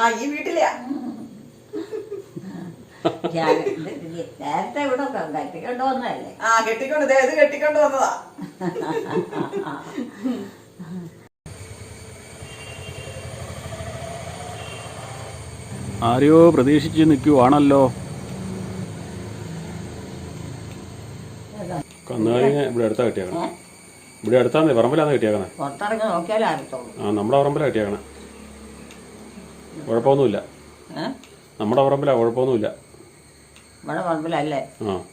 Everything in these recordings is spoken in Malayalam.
ആ ഈ വീട്ടിലെയാ. നേരത്തെ ഇവിടെ കെട്ടിക്കൊണ്ട് വന്നതല്ലേ? ആ കെട്ടിക്കൊണ്ട് ദേ ഇത് കെട്ടിക്കൊണ്ട് വന്നതാ. ആരെയോ പ്രതീക്ഷിച്ച് നിൽക്കുവാണല്ലോ. കന്നുകാലിനെ ഇവിടെ അടുത്താ കിട്ടിയേക്കണേ. ഇവിടെ അടുത്താന്നേ പറമ്പിലാന്ന് കിട്ടിയേക്കണേ. പുറത്തിറങ്ങി നോക്കിയാലേ അറിയത്തുള്ളൂ. ആ നമ്മുടെ പറമ്പിലാണ് കിട്ടിയേക്കണേ. കുഴപ്പമൊന്നുമില്ല. നമ്മുടെ പറമ്പിലാ കുഴപ്പമൊന്നുമില്ല. ഇവിടെ പറമ്പിലല്ലേ? ആ.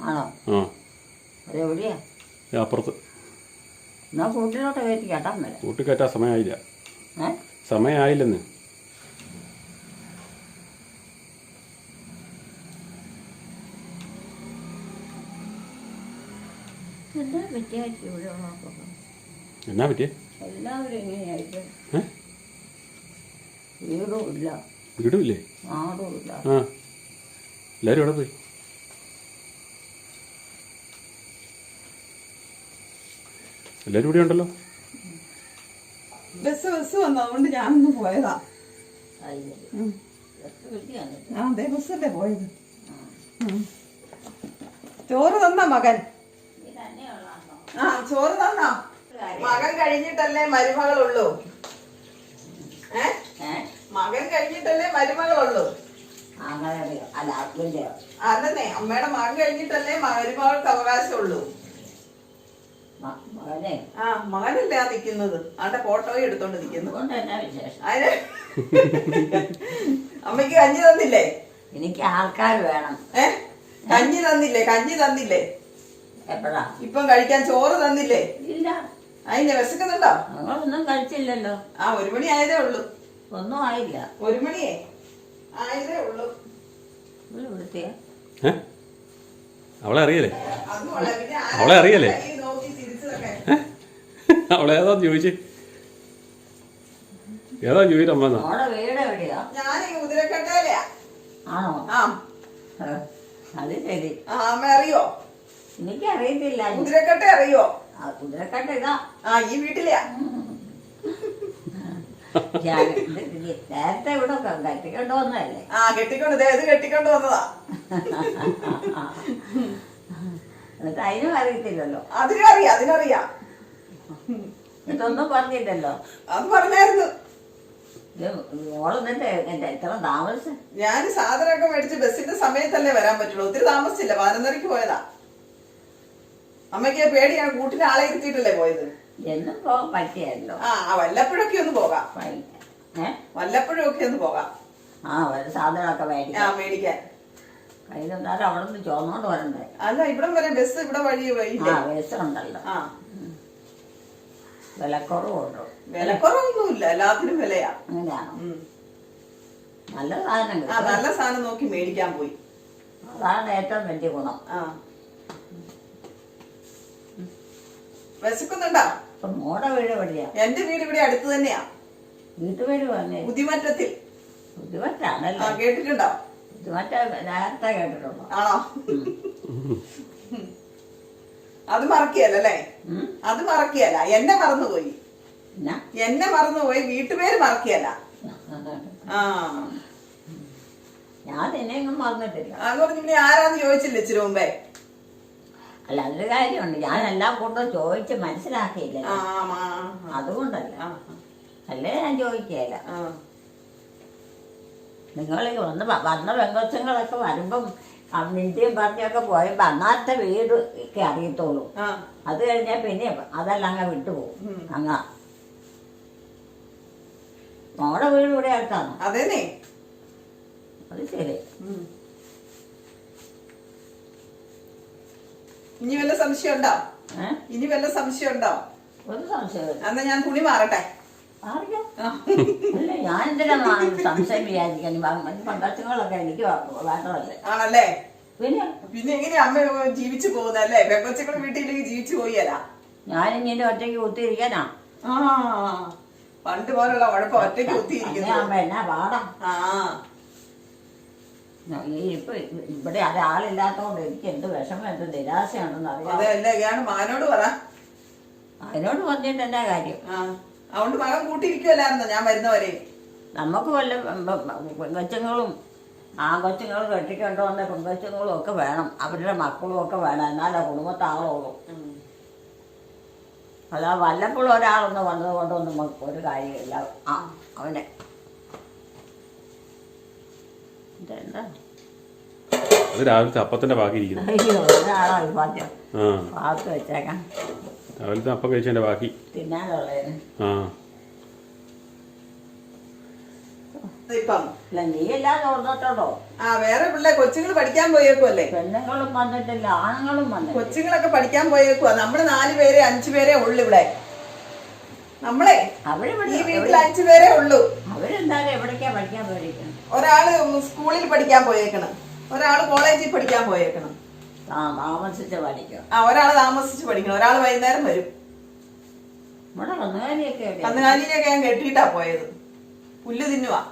ആണോ? ആ. അപ്പുറത്ത്. എന്നാ കൂട്ടിലോട്ട് കയറ്റി കേട്ടാൻ മേലെ. കൂട്ടിക്കയറ്റാൻ സമയമായില്ല. ഏ? സമയമായില്ലെന്ന്. എന്നാ പറ്റിയേ? എല്ലാവരും ഇങ്ങനെയായിട്ട് ഏ? വീടും ഇല്ല. വീടുമില്ലേ? നാടും ഇല്ല. ആ. എല്ലാവരും എവിടെ പോയി? എല്ലാവരും ഇവിടെ ഉണ്ടല്ലോ? ബസ് ബസ് വന്നു. അതുകൊണ്ട് ഞാനൊന്ന് പോയതാ. ആ അതെ ബസ്സല്ലേ പോയത്. ചോറ് തന്ന മകൻ? ആ ചോറ് തന്ന. മകൻ കഴിഞ്ഞിട്ടല്ലേ മരുമകളുള്ളൂ. ഏ? മകൻ കഴിഞ്ഞിട്ടല്ലേ മരുമകളുള്ളൂ. അതന്നെ അമ്മയുടെ മകൻ കഴിഞ്ഞിട്ടല്ലേ മരുമകൾക്ക് അവകാശമുള്ളൂ. ആ മകനല്ലേ ആ നിക്കുന്നത്? ആണ്ടെ ഫോട്ടോയും എടുത്തോണ്ട് നിക്കുന്നു. അതിന് അമ്മയ്ക്ക് കഞ്ഞി തന്നില്ലേ? എനിക്ക് ആൾക്കാർ വേണം. ഏ? കഞ്ഞി തന്നില്ലേ? കഞ്ഞി തന്നില്ലേ? എപ്പോഴാ? ഇപ്പം കഴിക്കാൻ ചോറ് തന്നില്ലേ? ഇല്ല. അതിന്റെ വിശക്കുന്നുണ്ടോ? ഞങ്ങളൊന്നും കഴിച്ചില്ലല്ലോ. ആ ഒരു മണി ആയതേ ഉള്ളൂ. ഒന്നും ആയില്ല. ഒരു മണിയേ? ആയതേ ഉള്ളൂ. ഇവിടുത്തെ അവളെ അറിയല്ലേ? അവളെ അറിയല്ലേ? അവളെ ഏതാ ചോദിച്ചു? ഏതാ വീട് എവിടെയാ? ആണോ? അത് ശരി. ആ അമ്മ അറിയോ? എനിക്കറിയത്തില്ല കുതിരക്കട്ട അറിയോ? ആ കുതിരക്കട്ട ഇതാ. ആ ഈ വീട്ടിലെയാ. നേരത്തെ ഇവിടെ കെട്ടിക്കൊണ്ട് വന്നതല്ലേ ആ കെട്ടിക്കൊണ്ട് ദേ ഇത് കെട്ടിക്കൊണ്ട് വന്നതാ. എന്നിട്ട് അതിനും അറിയത്തില്ലല്ലോ. അതിനും അറിയാം അതിനറിയാം. ഇതൊന്നും പറഞ്ഞില്ലല്ലോ. അത് പറഞ്ഞായിരുന്നു. എത്ര താമസം ഞാൻ സാധനമൊക്കെ മേടിച്ച് ബസ്സിന്റെ സമയത്തല്ലേ വരാൻ പറ്റുള്ളൂ. ഒത്തിരി താമസിച്ചില്ല. പതിനൊന്നരക്ക് പോയതാ. അമ്മയ്ക്ക് പേടിയാണ്. കൂട്ടിന് ആളെ ഇരുത്തിയിട്ടല്ലേ പോയത്. എന്നും പോകാൻ പറ്റിയല്ലോ. ആ ആ, വല്ലപ്പോഴൊക്കെ ഒന്ന് പോകാം. ഏ? വല്ലപ്പോഴും ഒക്കെ ഒന്ന് പോകാം. ആ ഒരു സാധനമൊക്കെ ആ മേടിക്കാം മേടിക്കാൻ. കയ്യിലെന്നാലും അവിടെ നിന്ന് ചോന്നോണ്ട് വരണ്ടേ? അല്ല ഇവിടം വരെ ബസ് ഇവിടെ വഴി ആ വഴിയില്ലേ വേസുണ്ടല്ലോ ആ. വിലക്കുറവുണ്ടോ. വിലക്കുറവൊന്നുമില്ല എല്ലാത്തിനും വിലയാ. അങ്ങനെയാണോ നല്ല സാധനം ആ നല്ല സാധനം നോക്കി മേടിക്കാൻ പോയി. അതാണ് ഏറ്റവും വലിയ ഗുണം. ആ. വിശക്കുന്നുണ്ടോ? ഇപ്പൊ മോടെ വീട് എവിടെയാ? എന്റെ വീട് ഇവിടെ അടുത്ത് തന്നെയാ. വീട്ടുപേര് പറഞ്ഞേ ബുദ്ധിമറ്റത്തിൽ. ആ കേട്ടിട്ടുണ്ടോ? ബുദ്ധിമുട്ട് നേരത്തെ കേട്ടിട്ടുണ്ടോ? ആണോ? അത് മറക്കിയല്ലേ അത് മറക്കിയല്ല. എന്നെ മറന്നുപോയി. എന്നാ? എന്നെ മറന്നുപോയി. വീട്ടുപേര് മറക്കിയല്ല. ആ. ഞാൻ നിന്നെയൊന്നും മറന്നിട്ടില്ല. അത് പറഞ്ഞ് പിന്നെ ആരാന്ന് ചോദിച്ചില്ല ഇച്ചിരി മുമ്പേ? അല്ല അതൊരു കാര്യമുണ്ട്. ഞാൻ എല്ലാം കൂട്ടും ചോദിച്ച് മനസ്സിലാക്കിയില്ല. അതുകൊണ്ടല്ല. അല്ലേ ഞാൻ ചോദിക്കുകയില്ല. നിങ്ങൾ വന്ന് വന്ന പെങ്കൊച്ചങ്ങളൊക്കെ വരുമ്പം നിന്റെയും പറഞ്ഞൊക്കെ പോയപ്പോ അന്നാത്തെ വീട് ഒക്കെ അറിയത്തുള്ളൂ. അത് കഴിഞ്ഞാൽ പിന്നെ അതെല്ലാം അങ്ങ് വിട്ടുപോകും. അങ്ങ. മോടെ വീട് ഇവിടെ അടുത്താണ് അതെ അത് ശരി. ഇനി വല്ല സംശയം ഉണ്ടോ ഇനി വല്ല സംശയം ഉണ്ടോ ഒരു സംശയം അന്ന് ഞാൻ തുണി മാറട്ടെ. ഞാൻ എന്തിനാണ് സംശയം വിചാരിക്കാൻ. പങ്കച്ചുങ്ങളൊക്കെ എനിക്ക് വേണ്ടതല്ലേ? ആണല്ലേ? പിന്നെ? പിന്നെ എങ്ങനെയാ അമ്മ ജീവിച്ചു പോകുന്നല്ലേ പെങ്കൊച്ചുകൾ വീട്ടിലേക്ക് ജീവിച്ചു പോയല്ല ഇങ്ങനെ ഒറ്റയ്ക്ക് കുത്തിയിരിക്കാനാ. പണ്ട് പോലുള്ള കുഴപ്പം ഒറ്റയ്ക്ക് കുത്തിയിരിക്കുന്നു. അമ്മ എന്നാ പാടാ. ആ. ഈ ഇപ്പൊ ഇവിടെ ഒരാളില്ലാത്തോണ്ട് എനിക്ക് എന്ത് വിഷമം എന്ത് നിരാശയാണെന്ന് അറിയാം. അതല്ലേ ഞാൻ മകനോട് പറ. അതിനോട് പറഞ്ഞിട്ട് എന്നാ കാര്യം? ആ അതുകൊണ്ട് മകൻ കൂട്ടിയിരിക്കുവല്ലായിരുന്നോ? ഞാൻ വരുന്നവരെ. നമുക്ക് വല്ല പെങ്കൊച്ചുങ്ങളും കെട്ടിക്കൊണ്ടു വന്ന പെങ്കൊച്ചുങ്ങളും ഒക്കെ വേണം. അവരുടെ മക്കളും ഒക്കെ വേണം. എന്നാലേ കുടുംബത്താളുള്ളൂ അതാ വല്ലപ്പോഴും ഒരാളൊന്ന് വന്നത് കൊണ്ടൊന്നും ഒരു കാര്യമില്ല. ആ അവനെ ഇതെന്താ അത് രാവിലത്തെ അപ്പത്തിന്റെ ബാക്കി ഇരിക്കുന്നു രാവിലത്തെ അപ്പം കഴിച്ചതിന്റെ ബാക്കി. ആ. ഇപ്പം. നീ ആ വേറെ പിള്ളേ കൊച്ചുങ്ങൾ പഠിക്കാൻ പോയേക്കുമല്ലേ പെണ്ണുങ്ങളും വന്നിട്ടില്ല ആണുങ്ങളും വന്നു കൊച്ചുങ്ങളൊക്കെ പഠിക്കാൻ പോയേക്കുവാ. നമ്മൾ നാല് പേരെ അഞ്ചു പേരെ ഉള്ളു ഇവിടെ. നമ്മളെ? അവർ ഈ വീട്ടിൽ അഞ്ചു പേരെ ഉള്ളു. അവരെന്തായാലും എവിടേക്കാ പഠിക്കാൻ പോയിരിക്കുന്നത്? ഒരാൾ സ്കൂളിൽ പഠിക്കാൻ പോയേക്കണം. ഒരാൾ കോളേജിൽ പഠിക്കാൻ പോയേക്കണം. താമസിച്ച് പഠിക്കും. ആ ഒരാൾ താമസിച്ച് പഠിക്കണം. ഒരാൾ വൈകുന്നേരം വരും. ഇവിടെ കന്നുകാലിയൊക്കെ ഞാൻ കെട്ടിയിട്ടാ പോയത്. പുല്ല് തിന്നുവാ.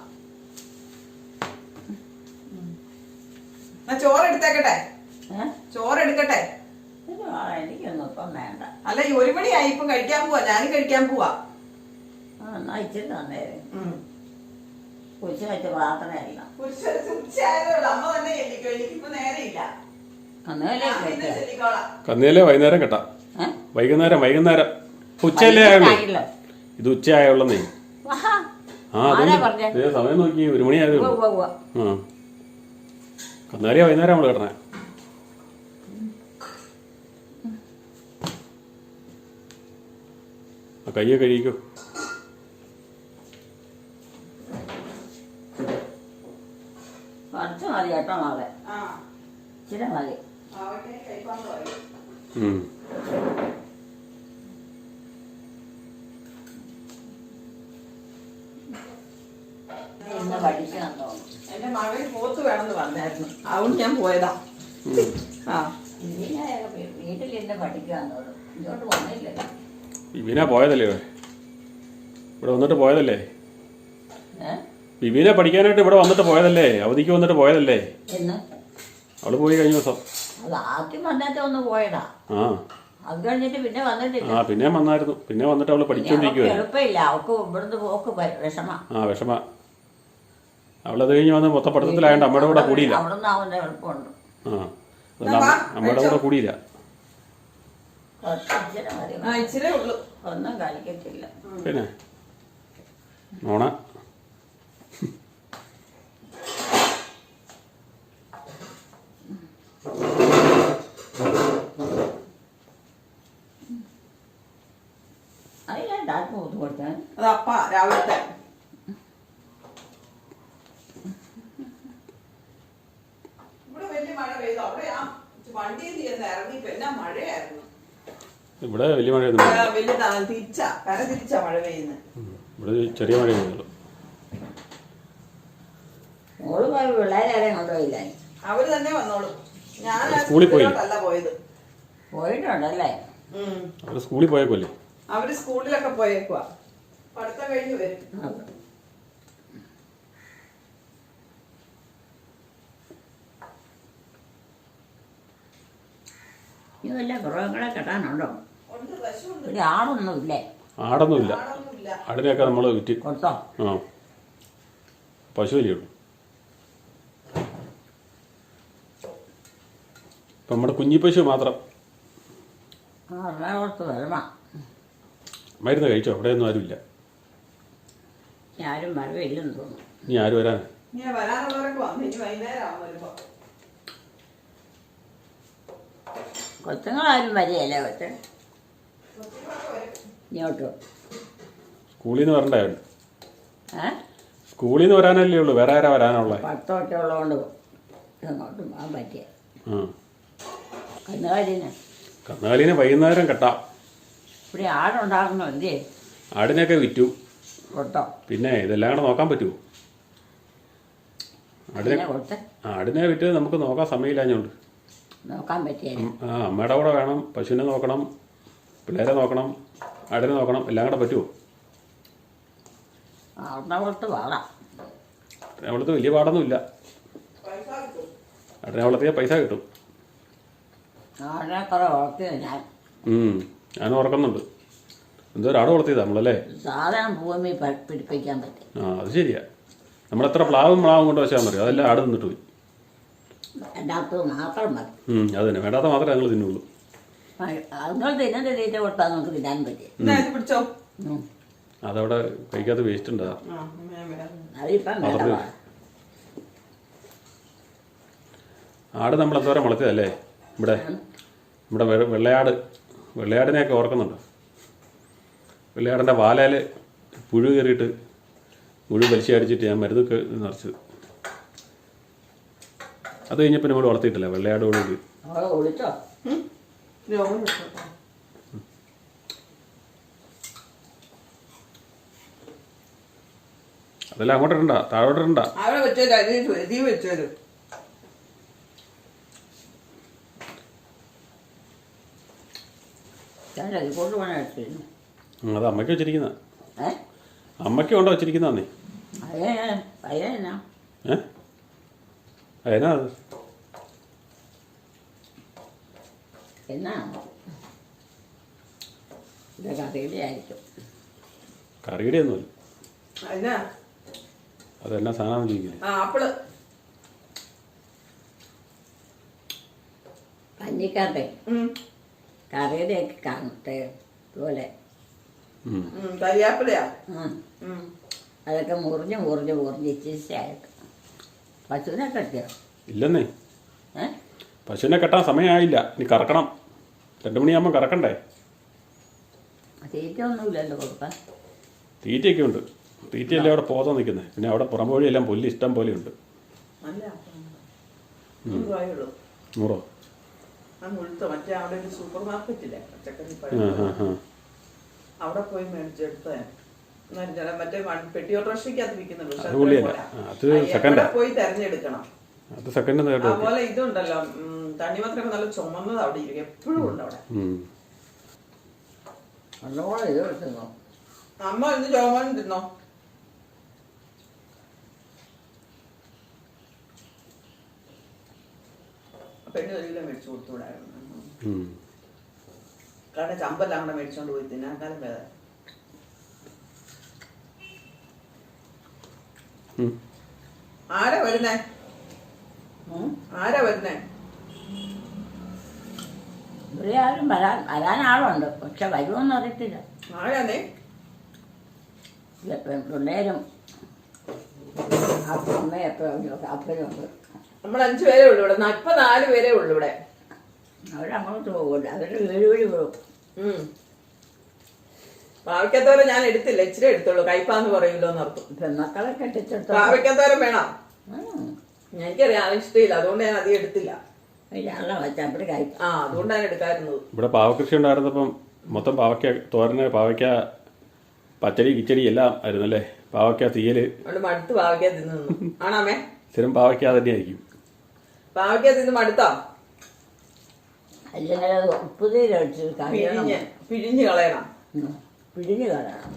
എന്നാ ചോറ് എടുത്തേക്കട്ടെ? ചോറ് എടുക്കട്ടെ? എനിക്കൊന്നും ഇപ്പം വേണ്ട. അല്ല ഈ ഒരു മണിയായി ഇപ്പം കഴിക്കാൻ പോവാ. ഞാനും കഴിക്കാൻ പോവാ. എന്നാ ഇച്ചിരി തന്നേര് ഉച്ച വെച്ച് പ്രാർത്ഥനയല്ല. അമ്മ തന്നെ ചെല്ലിക്കോ എനിക്കിപ്പോ നേരെയില്ല. ചെല്ലിക്കോളാം. കന്നിയല്ലേ വൈകുന്നേരം കേട്ടാ? വൈകുന്നേരം വൈകുന്നേരം. ഉച്ചയല്ലേ ആയുള്ളൂ. ആയില്ലോ. ഇത് ഉച്ചയായുള്ളന്നേ. ആ ആരാ പറഞ്ഞേ? ദേ സമയം നോക്കി ഒരു മണിയായതേ ഉവ്വ് ഉള്ളൂ. ഉവ്വ് ഉവ്വ്. ആ. കന്നാലിയ വൈകുന്നേരം നമ്മൾ കെട്ടണേ. ആ കയ്യെ കഴിക്കോ കുറച്ച് മതി കേട്ടോ നാളെ ആ. ഇച്ചിരി മതി ഇന്ന് പഠിക്കാൻ തോന്നുന്നു. എന്റെ മകന് പോത്ത് വേണമെന്ന് പറഞ്ഞായിരുന്നു. അതുകൊണ്ട് ഞാൻ പോയതാ. ആ. ഇതിനൊക്കെ വീട്ടിൽ ഇന്ന് പഠിക്കാൻ തോന്നുന്നു. ഇങ്ങോട്ട് വന്നില്ലല്ലോ. പോയതല്ലേ ഇവിടെ വന്നിട്ട് പോയതല്ലേ? വിവീന പഠിക്കാനായിട്ട് ഇവിടെ വന്നിട്ട് പോയതല്ലേ? അവധിക്ക് വന്നിട്ട് പോയതല്ലേ? എന്ന്? അവൾ പോയി കഴിഞ്ഞ ദിവസം. അത് ആദ്യം വന്നിട്ട് ഒന്ന് പോയതാ. ആ. അത് കഴിഞ്ഞിട്ട് പിന്നെ വന്നിട്ടില്ല. ആ പിന്നെ വന്നായിരുന്നു. പിന്നെ വന്നിട്ട് അവൾ അവൾക്ക് പഠിച്ചുകൊണ്ടിരിക്കുവായിരുന്നു എളുപ്പമില്ല. അവൾക്ക് ഇവിടുന്ന് പോക്ക് വിഷമ. ആ വിഷമ. അവളത് കഴിഞ്ഞ് വന്ന് മൊത്തം പഠിത്തത്തിലായോണ്ട് അമ്മയുടെ കൂടെ കൂടിയില്ല. എളുപ്പമുണ്ട്. ആ. അതുകൊണ്ട് അമ്മ- അമ്മയുടെ കൂടെ കൂടിയില്ല. കുറച്ച് ഇച്ചിരി മതി. ആ ഇച്ചിരേ ഉള്ളൂ. ഒന്നും കളിക്കത്തില്ല പിന്നെ? നോണ അതിലാണ്ട് ആർക്കും ബുദ്ധിമുട്ട് അത് അപ്പ രാവിലത്തെ ഇവിടെ വലിയ മഴ പെയ്തു അവിടെ ആ വണ്ടിയിൽ നിന്ന് ഇറങ്ങി പിന്നെ മഴയായിരുന്നു ഇവിടെ വലിയ മഴയൊന്നും വലിയ തിരിച്ച കര തിരിച്ച മഴ പെയ്യുന്നത് ഇവിടെ ചെറിയ മഴ പെയ്യുന്നുള്ളൂ മോൾ പോയി പിള്ളേരെ കൊണ്ടുപോയില്ല അവർ തന്നെ വന്നോളൂ. ഞാൻ സ്കൂളിൽ പോയി. അല്ല പോയത്. പോയിട്ടുണ്ടല്ലേ. അവർ സ്കൂളിൽ പോയേക്കല്ലേ അവർ സ്കൂളിലൊക്കെ പോയേക്കുവാ. പഠിത്തം കഴിഞ്ഞു വരും. ഇനി വല്ല മൃഗങ്ങളെ കെട്ടാനുണ്ടോ? ആടൊന്നുമില്ലേ. ആടിനെയൊക്കെ നമ്മൾ വിറ്റ്. കൊടുത്തോ. ആ. പശുവല്ലേ ഉള്ളൂ. ഇപ്പം നമ്മുടെ കുഞ്ഞിപ്പശു മാത്രം. ആ എറണാകുളത്ത് വരണം മരുന്ന് കഴിച്ചോ? അവിടെയൊന്നും ആരുമില്ല. ഞാനും വരവില്ലെന്ന് തോന്നുന്നു. ഇനി ആര് വരാൻ? ഇനി വരാനുള്ളവരൊക്കെ വന്നു ഇനി വൈകുന്നേരം ആവും വരുമ്പോ കൊച്ചുങ്ങളാരും വരികയല്ലേ കൊച്ചു. ഇങ്ങോട്ട് സ്കൂളിൽ നിന്ന് വരണ്ടേ? ഏ? സ്കൂളിൽ നിന്ന് വരാനല്ലേ ഉള്ളൂ. വേറെ ആരാ വരാനുള്ളത് പത്തൊക്കെ ഉള്ളതുകൊണ്ട് ഇങ്ങോട്ട് പോകാൻ പറ്റിയ. കന്നുകാലിന്. കന്നുകാലിനെ വൈകുന്നേരം കെട്ടാം. ഇവിടെ ആടുണ്ടാകുന്നു എന്തേ ആടിനെയൊക്കെ വിറ്റു. കൊടുത്തോ. പിന്നെ ഇതെല്ലാം കൂടെ നോക്കാൻ പറ്റുമോ ആടിനെ പിന്നെ കൊടുത്ത്. ആടിനെ വിറ്റ് നമുക്ക് നോക്കാൻ സമയമില്ലാഞ്ഞുണ്ട്. നോക്കാൻ പറ്റിയ ആ അമ്മയുടെ കൂടെ വേണം. പശുവിനെ നോക്കണം. പിള്ളേരെ നോക്കണം ആടിനെ നോക്കണം എല്ലാം കൂടെ പറ്റുമോ അവിടുത്തെ വലിയ പാടൊന്നുമില്ല. പൈസ കിട്ടും. എറണാകുളത്തേക്ക് പൈസ കിട്ടും ഞാൻ ഓർക്കുന്നുണ്ട് എന്തോ ഒരാട് വളർത്തിയതാ നമ്മളല്ലേ? ആ അത് ശരിയാ. നമ്മളെത്ര പ്ലാവും പ്ലാവും കൊണ്ട് വെച്ചാൽ മതി. അതെല്ലാം ആട് നിന്നിട്ട് പോയി. അത് തന്നെ. വേണ്ടാത്ത മാത്രമേ ഞങ്ങൾ തിന്നുള്ളൂ. അതുങ്ങൾ തിന്നുന്ന തീറ്റ കൊടുത്താൽ നമുക്ക് തിന്നാൻ പറ്റും എന്നാ ഇത് പിടിച്ചോ? ഉം. അതവിടെ കഴിക്കാത്ത വേസ്റ്റ് ഉണ്ടാ ആ ഞാൻ അതിപ്പം ആട് നമ്മൾ എന്തോരം വളർത്തിയതല്ലേ ഇവിടെ ഇവിടെ വെ- വെള്ളയാട് വെള്ളയാടിനെയൊക്കെ ഓർക്കുന്നുണ്ട്. വെള്ളയാടിന്റെ വാലയിൽ പുഴു കയറിയിട്ട് മുഴു വലിച്ചു അടിച്ചിട്ട് ഞാൻ മരുന്നൊക്കെ നിറച്ചത്. അത് കഴിഞ്ഞപ്പോൾ നമ്മൾ വളർത്തിയിട്ടില്ല വെള്ളയാട് അവളെ വിളിച്ചോ ഉം. രോഗം വെച്ചോട്ടോ. അതെല്ലാം അങ്ങോട്ട് ഇടണ്ട താഴോട്ട് ഇടണ്ട. അവിടെ വെച്ചോ അരി എതി വെച്ചോ അത് അമ്മയ്ക്ക് വെച്ചിരിക്കുന്ന. അമ്മയ്ക്ക് കൊണ്ടോ വെച്ചിരിക്കുന്നേ അയനാ അത്. എന്നാണോ. ഇത് കറിയുടെ ആയിരിക്കും കറിയുടെ ഒന്നുമല്ല അതിനാ അതെന്നാ സാധനം ചോദിക്കുന്നത് ആ ആപ്പിൾ. കഞ്ഞിക്കകത്തെ ഉം. കറിയുടെയൊക്കെ കാണട്ടെ പോലെ. ഉം. ഉം, കരിയാപ്പിലയാ ഉം. ഉം. അതൊക്കെ മുറിഞ്ഞ് മുറിഞ്ഞ് മുറിഞ്ഞ് ഇച്ചിരിച്ചായിട്ട് പശുവിനെ കെട്ടിയോ? ഇല്ലെന്നേ. ഏ? പശുവിനെ കെട്ടാൻ സമയമായില്ല. ഇനി കറക്കണം. രണ്ട് മണിയാകുമ്പോൾ കറക്കണ്ടേ? തീറ്റയൊന്നുമില്ലല്ലോ കൊടുക്കാൻ തീറ്റയൊക്കെ ഉണ്ട് തീറ്റയല്ലേ അവിടെ പോതാൻ നിൽക്കുന്നത് പിന്നെ അവിടെ പുറംവഴിയെല്ലാം പുല്ല് ഇഷ്ടം പോലെ ഉണ്ട്. നൂറ്? അവിടെ പോയി മേടിച്ചെടുത്ത. മറ്റേ പെട്ടി ഓട്ടോറിക്ഷയ്ക്കകത്ത് വിൽക്കുന്നുണ്ട് അത് സെക്കൻഡാ. പോയി തെരഞ്ഞെടുക്കണം? അത് സെക്കൻഡ് അതുപോലെ ഇതുണ്ടല്ലോ തണ്ണിമത്തനൊക്കെ നല്ല ചുമന്നത് അവിടെ ഇരിക്കും. എപ്പോഴും ഉണ്ട് അവിടെ. നല്ലോണം ഇത് കിട്ടുന്നു അമ്മ ഇന്ന് ചോമനും തിന്നോ? പെണ്ണ് ഒരു കിലോ മേടിച്ചു കൊടുത്തുകൂടായിരുന്നു. കാരണം ചമ്പെല്ലാം കൂടെ മേടിച്ചോണ്ട് പോയി തിന്നാക്കാലം വേദന. ആരാ വരുന്നേ? ആരാ വരുന്നേ? ഇവിടെ ആരും വരാൻ വരാൻ ആളുണ്ട്. പക്ഷെ വരുമെന്ന് അറിയത്തില്ല. ഇപ്പം പിള്ളേരും അമ്മയും എപ്പോഴും അപ്പനും ഉണ്ട്. നമ്മൾ അഞ്ചു പേരേ ഉള്ളൂ ഇവിടെ. ഇപ്പൊ നാല് പേരേ ഉള്ളൂ ഇവിടെ. അവരങ്ങോട്ട് പോകില്ല അവർ വീട് പോകും പാവയ്ക്കത്തോരം ഞാൻ എടുത്തില്ല. ഇച്ചിരി എടുത്തുള്ളൂ കൈപ്പാന്ന് പറയൂലോ എന്നർത്ഥം പെൺമക്കളെ കെട്ടിച്ചെടുത്ത പാവയ്ക്കത്തോരം വേണം? എനിക്കറിയാം. ആവശ്യത്തില്ല ഇഷ്ടമില്ല. അതുകൊണ്ട് ഞാൻ അധികം എടുത്തില്ല. ആ അതുകൊണ്ടാണ് എടുക്കാറുന്നത് ഇവിടെ പാവകൃഷി ഉണ്ടായിരുന്നപ്പം മൊത്തം പാവയ്ക്ക തോരന് പാവയ്ക്ക പച്ചടി കിച്ചടി എല്ലാം ആയിരുന്നു അല്ലേ പാവയ്ക്ക തീയൽ. അതുകൊണ്ട് മടുത്ത് പാവയ്ക്ക തിന്നു നിന്നു. ആണാമേ സ്ഥിരം പാവയ്ക്ക തന്നെയായിരിക്കും പാവയ്ക്ക തിന്ന് മടുത്തോ? അല്ലെങ്കിൽ അത് കഴിയണം പിഴിഞ്ഞ് പിഴിഞ്ഞ് കളയണം. ഉം. പിഴിഞ്ഞ് കളയണം.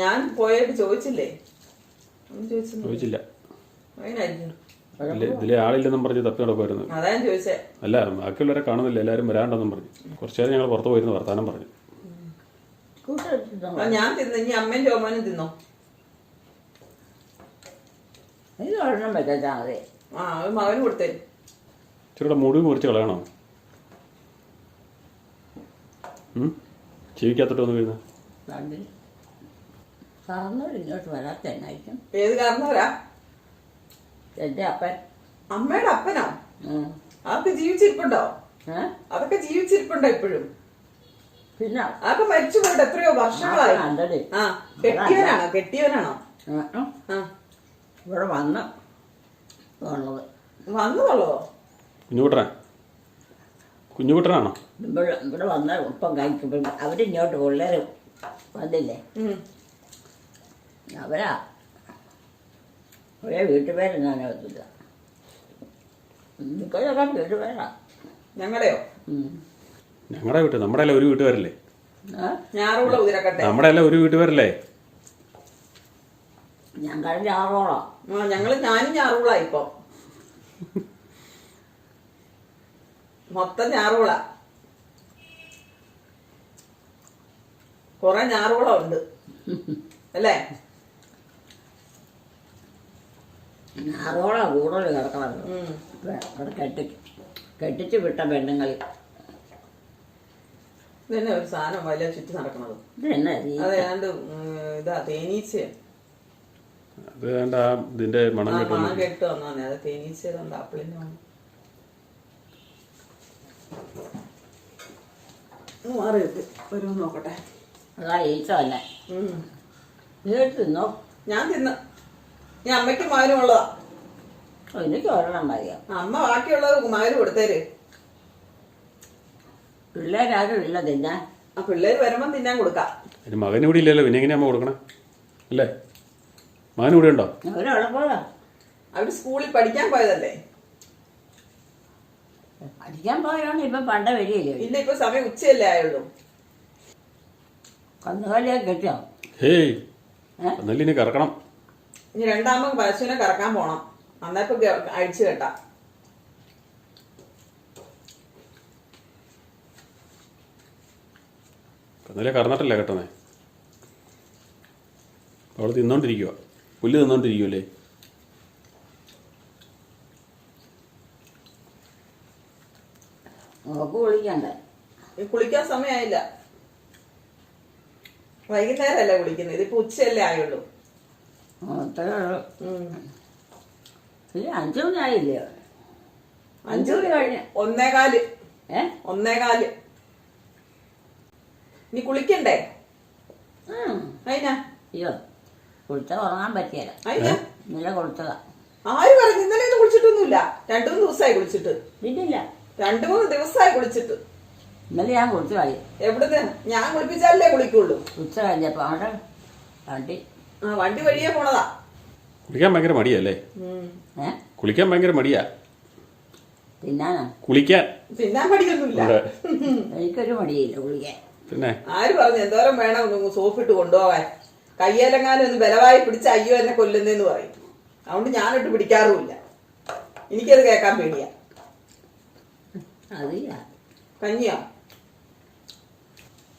ഞാൻ പോയിട്ട് ചോദിച്ചില്ലേ? ഒന്നും ചോദിച്ചില്ല. അതിനായിരിക്കും ഇതിൽ ആളില്ലെന്നും പറഞ്ഞ് തപ്പി നടക്കുമായിരുന്നു. അതാ ഞാൻ ചോദിച്ചേ. അല്ല ബാക്കിയുള്ളവരെ കാണുന്നില്ല എല്ലാവരും വരാണ്ടെന്നും പറഞ്ഞു. കുറച്ചു നേരം ഞങ്ങൾ പുറത്തു പോയിരുന്നു വർത്താനം പറഞ്ഞു. ആ, ഞാൻ തിന്നു. ഇനി അമ്മയും ചോമനും തിന്നോ? ഇത് ഒരെണ്ണം വെച്ചാൽ മതി ആ അത് മകന് കൊടുത്തേ. ഇച്ചിരി മുടി മുറിച്ച് കളയണോ? ഉം? ചെവിക്കകത്തോട്ട് വന്ന് രണ്ടിൽ സാറിനോട് ഇങ്ങോട്ട് ഏത് കാരണവരാ എന്റെ അപ്പൻ. അമ്മയുടെ അപ്പനാ. അതൊക്കെ ജീവിച്ചിരിപ്പുണ്ടോ? ഏ? അതൊക്കെ ജീവിച്ചിരിപ്പുണ്ടോ ഇപ്പോഴും? പിന്നെ അതൊക്കെ മരിച്ചു പോയിട്ട് എത്രയോ വർഷങ്ങളായി? ആ കെട്ടിയവനാണോ? കെട്ടിയവനാണോ? ഇവിടെ വന്ന് ഉള്ളത് വന്നതുള്ളതോ കുഞ്ഞുകുട്ടനാ? കുഞ്ഞുകുട്ടനാണോ? ഇവിടെ ഇവിടെ ഒപ്പം ഇപ്പം കഴിക്കുമ്പോൾ അവരിങ്ങോട്ട് പിള്ളേർ വന്നില്ലേ? അവരാ ഒരേ വീട്ടുപേര് ഞാൻ ഓർത്തില്ല മിക്കതൊക്കെ വീട്ടുപേരാ ഞങ്ങളുടെയോ? ഉം. ഞങ്ങളുടെ വീട്ട് നമ്മുടെ എല്ലാം ഒരു വീട്ടുകാരല്ലേ? ഞാറുകുള ഉതിരക്കട്ടെ. നമ്മുടെ എല്ലാം ഒരു വീട്ടുകാരല്ലേ ഞങ്ങൾ ആറോളം ഞങ്ങൾ ഞങ്ങൾ ഞാനും ഞാറുകുളാ ഇപ്പൊ. മൊത്തം ഞാറുകുള കൊറേ ഞാറുകളുണ്ട് അല്ലേ? അതോടെ കൂടുതൽ കിടക്കണമല്ലോ ഉം. അവിടെ കെട്ടി കെട്ടിച്ച് വിട്ട പെണ്ണുങ്ങൾ. ഇതന്നെ ഒരു സാധനം വലിയ ചുറ്റി നടക്കണത്. ഇത് തന്നെ അത് ഇതാ തേനീച്ച ഇതിന്റെ മണം മണം കേട്ട് വന്നാന്നേ അത് ആപ്പിളിന്റെ മണം. മാറി. നോക്കട്ടെ. അതാ ഈച്ച തന്നെ ഉം. തിന്നോ? ഞാൻ തിന്ന്. ഞാൻ അമ്മയ്ക്ക് മകനും ഉള്ളതാ എനിക്ക് ഒരെണ്ണം മതിയോ അമ്മ ബാക്കിയുള്ളത് മകന് കൊടുത്തേര്. പിള്ളേരാരും ഇല്ല തിന്നാൻ. ആ പിള്ളേര് വരുമ്പം തിന്നാൻ കൊടുക്കാം. അതിന് മകൻ കൂടി ഇല്ലല്ലോ പിന്നെ എങ്ങനെയാ അമ്മ കൊടുക്കണേ? അല്ലേ? മകനും ഇവിടെ ഉണ്ടോ? അവരവിടെ പോയാ അവർ സ്കൂളിൽ പഠിക്കാൻ പോയതല്ലേ? പഠിക്കാൻ പോയതാണ് ഇപ്പം പണ്ട വരികയില്ലേ ഇല്ല ഇപ്പൊ സമയം ഉച്ചയല്ലേ ആയുള്ളൂ. കന്നുകാലിയൊക്കെ കിട്ടിയോ? ഹേയ് ഏ? എന്നാലും ഇനി കറക്കണം. ഇനി രണ്ടാമത് പശുവിനെ കറക്കാൻ പോണം. അന്നേപ്പം അഴിച്ചു കെട്ടാം. എന്നാലേ കറന്നിട്ടല്ലേ കെട്ടണേ അവൾ തിന്നോണ്ടിരിക്കുക പുല്ല് തിന്നോണ്ടിരിക്കുമല്ലേ ഈ കുളിക്കാൻ സമയമായില്ല വൈകുന്നേരമല്ലേ കുളിക്കുന്നത്? ഇതിപ്പോ ഉച്ചയല്ലേ ആയുള്ളൂ. അത്രേ ഉള്ളൂ. അഞ്ചു മണി ആയില്ലേ? അഞ്ചു മണി കഴിഞ്ഞ്. ഒന്നേകാൽ. ഏ? ഒന്നേകാൽ. നീ കുളിക്കണ്ടേ. അതിനാ അയ്യോ കുളിച്ച ഉറങ്ങാൻ പറ്റിയല്ല. ഇന്നലെ കൊടുത്തതാ ആര് പറഞ്ഞു? ഇന്നലെ ഒന്നും കുളിച്ചിട്ടൊന്നുമില്ല. രണ്ടു മൂന്ന് ദിവസമായി കുളിച്ചിട്ട്. പിന്നില്ല രണ്ടു മൂന്ന് ദിവസമായി കുളിച്ചിട്ട്. ഇന്നലെ ഞാൻ കുളിച്ചു കളി എവിടുന്ന്? ഞാൻ കുളിപ്പിച്ചാലേ കുളിക്കുള്ളൂ. ഉച്ച കഴിഞ്ഞപ്പോ അവിടെ വണ്ടി ആ വണ്ടി വഴിയേ പോണതാ. കുളിക്കാൻ ഭയങ്കര മടിയല്ലേ. കുളിക്കാൻ ഭയങ്കര മടിയാ. തിന്നാനാ? കുളിക്കാൻ. തിന്നാൻ മടിയൊന്നുമില്ല. അതെ. എനിക്കൊരു മടിയില്ല കുളിക്കാൻ. പിന്നെ? ആര് പറഞ്ഞു എന്തോരം വേണം ഒന്ന് സോപ്പിട്ട് കൊണ്ടുപോവാൻ കയ്യേലെങ്ങാനും ഒന്ന് ബലവായി പിടിച്ച അയ്യോ എന്നെ കൊല്ലുന്നേന്ന് പറയും. അതുകൊണ്ട് ഞാനിട്ട് പിടിക്കാറുമില്ല. എനിക്കത് കേക്കാൻ പേടിയാ. അതില്ല. കഞ്ഞിയോ?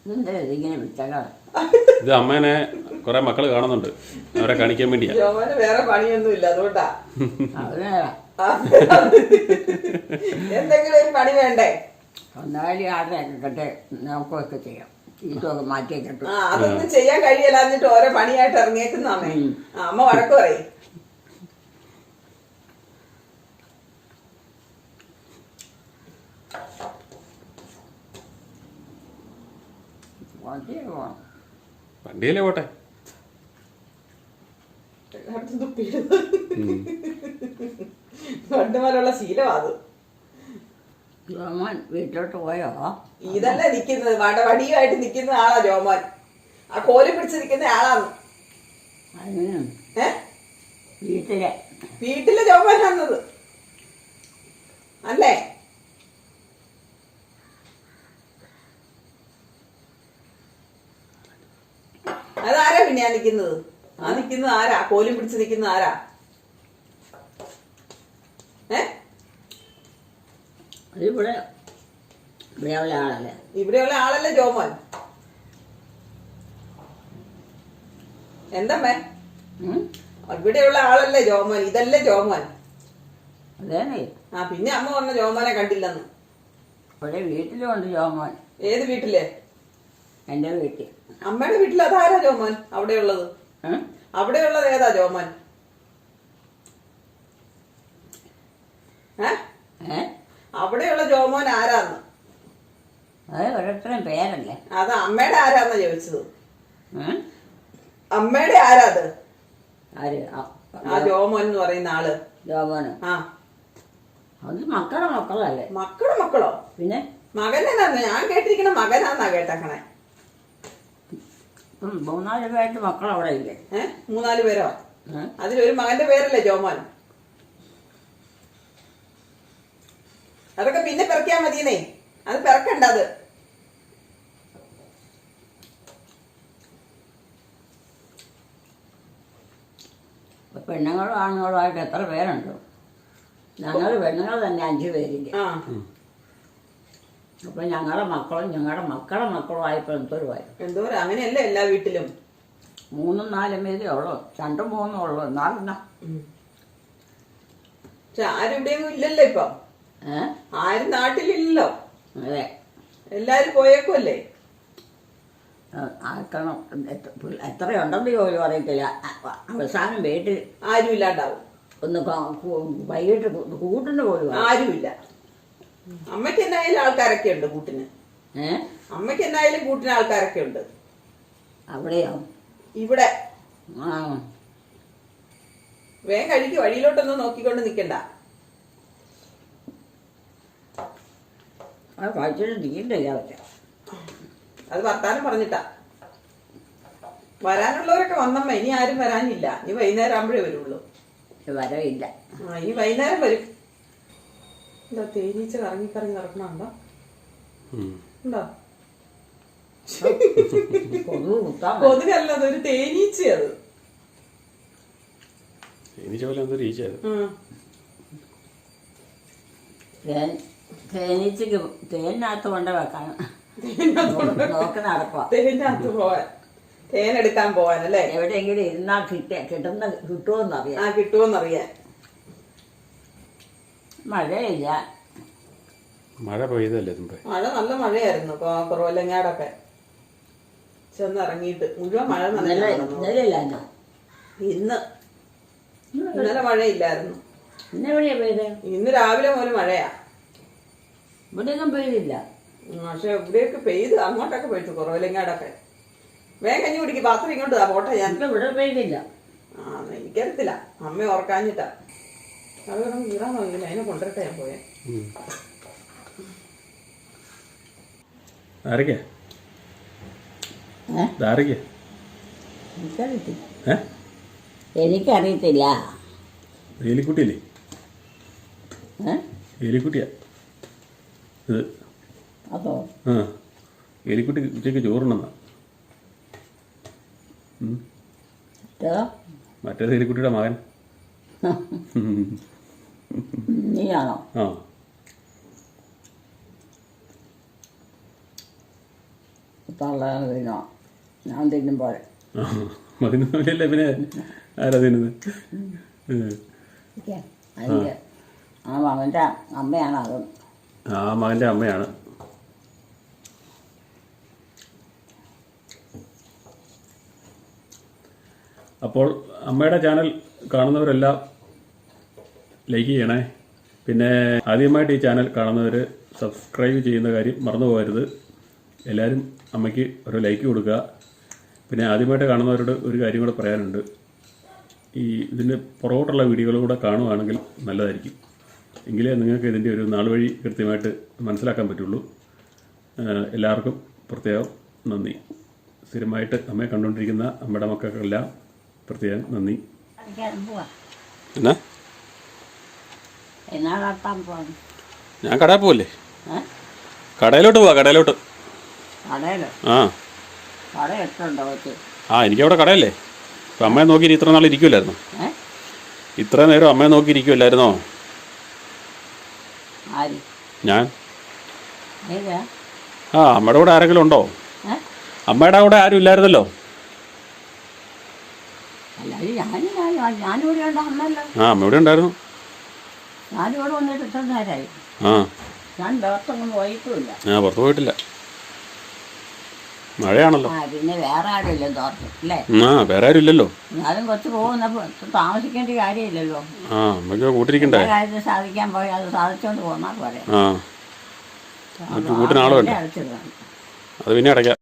ഇതെന്താ ഇതിങ്ങനെ വിറ്റകളാണ് ഇത് അമ്മേനെ കുറെ മക്കൾ കാണുന്നുണ്ട്. അവരെ കാണിക്കാൻ വേണ്ടിയാ. ജോമന് വേറെ പണിയൊന്നും ഇല്ല അതുകൊണ്ടാ ആ, എന്തെങ്കിലും ഒരു പണി വേണ്ടേ? ഒന്നാലി ആടനെയൊക്കെ കെട്ട് നോക്കുകയൊക്കെ ചെയ്യാം. ഇതൊക്കെ മാറ്റി കെട്ടു ആ അതൊന്നും ചെയ്യാൻ കഴിയല്ലാഞ്ഞിട്ട് ഓരോ പണിയായിട്ട് ഇറങ്ങിയേക്കുന്ന അമ്മേ. ആ, അമ്മ വഴക്ക് പറയും. വണ്ടി പോകണം വണ്ടിയല്ലേ പോട്ടെ തുപ്പിയിടുന്നു. പണ്ടുമുതലുള്ള ശീലമാ അത്. ജോമോൻ വീട്ടിലോട്ട് പോയോ? ഇതല്ല നിക്കുന്നത്. വടവടിയുമായിട്ട് നിൽക്കുന്ന നിക്കുന്ന ആളാ ജോമോൻ. ആ കോൽ പിടിച്ച് നിൽക്കുന്ന ആളാന്ന്. അതിന് ഏ? വീട്ടിലെ. വീട്ടിലെ ജോമോനാന്നത്. അല്ലേ? അതാരാ നിൽക്കുന്നത് ആ നിൽക്കുന്നത് ആരാ? കോലും പിടിച്ച് നിൽക്കുന്ന ആരാ? ഏ? അതിവിടെ ഇവിടെയുള്ള ആളല്ലേ. ഇവിടെയുള്ള ആളല്ലേ ജോമോൻ. എന്തമ്മേ? ഇവിടെയുള്ള ആളല്ലേ ജോമോൻ. ഇതല്ലേ ജോമോൻ. ആ പിന്നെ അമ്മ പറഞ്ഞ ജോമോനെ കണ്ടില്ലെന്ന്. ഇവിടെ വീട്ടിലും ഉണ്ട് ജോമോൻ. ഏത് വീട്ടിലെ? എന്റെ വീട്ടിൽ. അമ്മയുടെ വീട്ടിൽ അതാരാ ജോമോൻ? അവിടെയുള്ളത്? അവിടെയുള്ളത് ഏതാ ജോമോൻ? അവിടെയുള്ള ജോമോൻ ആരാന്ന്? അത് ഓരോരുത്തരും പേരല്ലേ? അത് അമ്മയുടെ ആരാന്ന ചോദിച്ചത്? അമ്മയുടെ ആരാ അത് ആര്? ആ, ജോമോൻ എന്ന് പറയുന്ന ആൾ. ജോമോന് ആ. അത് മക്കളുടെ മക്കളല്ലേ? മക്കളുടെ മക്കളോ? പിന്നെ? മകനെന്നാന്ന്? ഞാൻ കേട്ടിരിക്കണ മകനാന്നാ കേട്ടേക്കണേ. മൂന്നാൽ പേരുടെ മക്കൾ അവിടെ ഇല്ലേ മൂന്നാൽ പേരോ? അതിലൊരു മകന്റെ പേരല്ലേ ജോമാൻ? അതൊക്കെ പിന്നെ പിറക്കിയാ മതിയെന്നേ. അത് പിറക്കണ്ട അത്. പെണ്ണുങ്ങളും ആണുങ്ങളും ആയിട്ട് എത്ര പേരുണ്ടോ? ഞങ്ങൾ പെണ്ണുങ്ങൾ തന്നെ അഞ്ചു പേരില്ലേ? ആ. അപ്പൊ ഞങ്ങളുടെ മക്കളും ഞങ്ങളുടെ മക്കളുടെ മക്കളും ആയപ്പോൾ എന്തൊരു കാര്യം എന്തോ അങ്ങനെയല്ലേ എല്ലാ വീട്ടിലും. മൂന്നും നാലും പേരേ ഉള്ളൂ. രണ്ടും മൂന്നും ഉള്ളൂ. എന്നാലെന്നാ പക്ഷെ ആരും ഇവിടെയൊന്നും ഇല്ലല്ലോ ഇപ്പൊ. ഏഹ് ആരും നാട്ടിലില്ലല്ലോ. അതെ. എല്ലാരും പോയേക്കുമല്ലേ ആക്കണം എത്രയുണ്ടെന്ന് ജോലി പറയത്തില്ല അ- അവസാനം വീട്ടിൽ ആരും ഇല്ലാണ്ടാവും ഒന്ന് ക- കൂ- വൈകിട്ട് കൂട്ടിന് പോലും ആരുമില്ല. അമ്മയ്ക്ക് എന്തായാലും ആൾക്കാരൊക്കെ ഉണ്ട് കൂട്ടിന്. അമ്മയ്ക്ക് എന്തായാലും കൂട്ടിന് ആൾക്കാരൊക്കെ ഉണ്ട്. അവിടെയോ? ഇവിടെ. ആ. വേഗം കഴിക്ക് വഴിയിലോട്ടൊന്നും നോക്കിക്കൊണ്ട് നിക്കണ്ട. അത് കഴിച്ചിട്ട് തീരില്ല അവർ അത് വർത്താനം പറഞ്ഞിട്ടാ. വരാനുള്ളവരൊക്കെ വന്നമ്മ ഇനി ആരും വരാനില്ല. ഇനി വൈകുന്നേരം ആകുമ്പോഴേ വരുള്ളൂ. വരവില്ല. ആ ഇനി വൈകുന്നേരം വരും. എന്താ തേനീച്ച കറങ്ങി കറങ്ങി നടക്കണുണ്ടോ ഉം. ഉണ്ടോ? കൊതുക് കുത്താൻ കൊതുകല്ല അതൊരു തേനീച്ച അത് പോലെ എന്തൊരു തേനീച്ചക്ക് തേനിനകത്ത് കൊണ്ട് വെക്കാൻ. തേനകത്തോട്ട് നോക്കി നടക്കുക പോവാൻ. തേനെടുക്കാൻ പോവാൻ അല്ലേ എവിടെയെങ്കിലും ഇരുന്നാ കിട്ടിയ കിട്ടുന്ന കിട്ടുമെന്നറിയാം ആ കിട്ടുമോന്നറിയാൻ മഴയില്ല. മഴ പെയ്തല്ലേ മുമ്പേ മഴ നല്ല മഴയായിരുന്നു കുറവല്ലങ്ങാടൊക്കെ. കുറവലങ്ങാടൊക്കെ ചെന്നിറങ്ങിയിട്ട് മുഴുവൻ മഴ നല്ല ഇന്ന്. ഇന്നലെ മഴയില്ലായിരുന്നു. ഇന്ന് എവിടെയാ പെയ്ത്? ഇന്ന് രാവിലെ മുതൽ മഴയാ. ഇവിടെയൊന്നും പെയ്തില്ല. പക്ഷെ ഇവിടെയൊക്കെ പെയ്ത് അങ്ങോട്ടൊക്കെ പെയ്തു കുറവല്ലങ്ങാടൊക്കെ. വേഗം കഞ്ഞി കുടിക്കും പാത്രം ഇങ്ങോട്ട് പോട്ടെ ഞാൻ. ഇവിടെ പെയ്തില്ല. ആ എനിക്കറിയത്തില്ല. അമ്മ ഓർക്കാഞ്ഞിട്ടാ അത് അതിനെ കൊണ്ടുവരട്ടെ ഞാൻ പോയെ. എനിക്കറിയത്തില്ല. എലിക്കുട്ടിയല്ലേ എലിക്കുട്ടിയാ ഇത്. അതോ? ആ. എലിക്കുട്ടി ഉച്ചയ്ക്ക് ചോറുണ്ടെന്നാ. മറ്റേത്? എലിക്കുട്ടിയുടെ മകൻ. നീയാണോ ആ. തള്ള ഞാൻ തിന്നുമ്പോൾ. പിന്നെ ആരാ തിന്നുന്നത് ആ മകന്റെ അമ്മയാണ് അത്. ആ മകന്റെ അമ്മയാണ്. അപ്പോൾ അമ്മയുടെ ചാനൽ കാണുന്നവരെല്ലാം ലൈക്ക് ചെയ്യണേ. പിന്നെ ആദ്യമായിട്ട് ഈ ചാനൽ കാണുന്നവർ സബ്സ്ക്രൈബ് ചെയ്യുന്ന കാര്യം മറന്നു പോകരുത്. എല്ലാവരും അമ്മയ്ക്ക് ഒരു ലൈക്ക് കൊടുക്കുക. പിന്നെ ആദ്യമായിട്ട് കാണുന്നവരോട് ഒരു കാര്യം കൂടെ പറയാനുണ്ട്. ഈ ഇതിന്റെ പുറകോട്ടുള്ള വീഡിയോകളും കൂടെ കാണുവാണെങ്കിൽ നല്ലതായിരിക്കും. എങ്കിലേ നിങ്ങൾക്ക് ഇതിന്റെ ഒരു നാൾ വഴി കൃത്യമായിട്ട് മനസ്സിലാക്കാൻ പറ്റുള്ളൂ. എല്ലാവർക്കും പ്രത്യേകം നന്ദി. സ്ഥിരമായിട്ട് അമ്മയെ കണ്ടുകൊണ്ടിരിക്കുന്ന അമ്മയുടെ മക്കൾക്കെല്ലാം പ്രത്യേകം നന്ദി. എന്നാ? എന്നാ ഞാൻ കടയിൽ പോവല്ലേ? കടയിലോട്ട് പോവാ കടയിലോട്ട്. ആ. കട എട്ടുണ്ടോ വെച്ച് ആ എനിക്കവിടെ കടയല്ലേ. അപ്പം അമ്മയെ നോക്കി ഇത്ര നാൾ ഇരിക്കുമല്ലായിരുന്നു ഇത്ര നേരം അമ്മയെ നോക്കി ഇരിക്കുമല്ലായിരുന്നോ ഞാൻ. ആ അമ്മയുടെ കൂടെ ആരെങ്കിലും ഉണ്ടോ? അമ്മയുടെ കൂടെ ആരും ഇല്ലായിരുന്നല്ലോ? ആ അമ്മ ഇവിടെ ഉണ്ടായിരുന്നു. ഞാനിവിടെ വന്നിട്ട് ഇത്ര നേരമായി ആ. ഞാൻ വേർത്തൊന്നും പോയിട്ടുമില്ല. ഞാൻ പുറത്ത് പോയിട്ടില്ല. മഴയാണല്ലോ. ആ പിന്നെ വേറെ ആരുമില്ല തോർത്ത് അല്ലേ? ആ വേറെ ആരും ഇല്ലല്ലോ. എന്നാലും കൊച്ചു പോകുന്നപ്പോൾ താമസിക്കേണ്ട കാര്യമില്ലല്ലോ. ആ നമുക്ക് കൂട്ടിരിക്കണ്ടേ? കാര്യത്തിൽ സാധിക്കാൻ പോയി അത് സാധിച്ചുകൊണ്ട് പോന്നാൽ പോരെ. ആ. അടച്ചിടണം. അത് പിന്നെ അടയ്ക്കാം.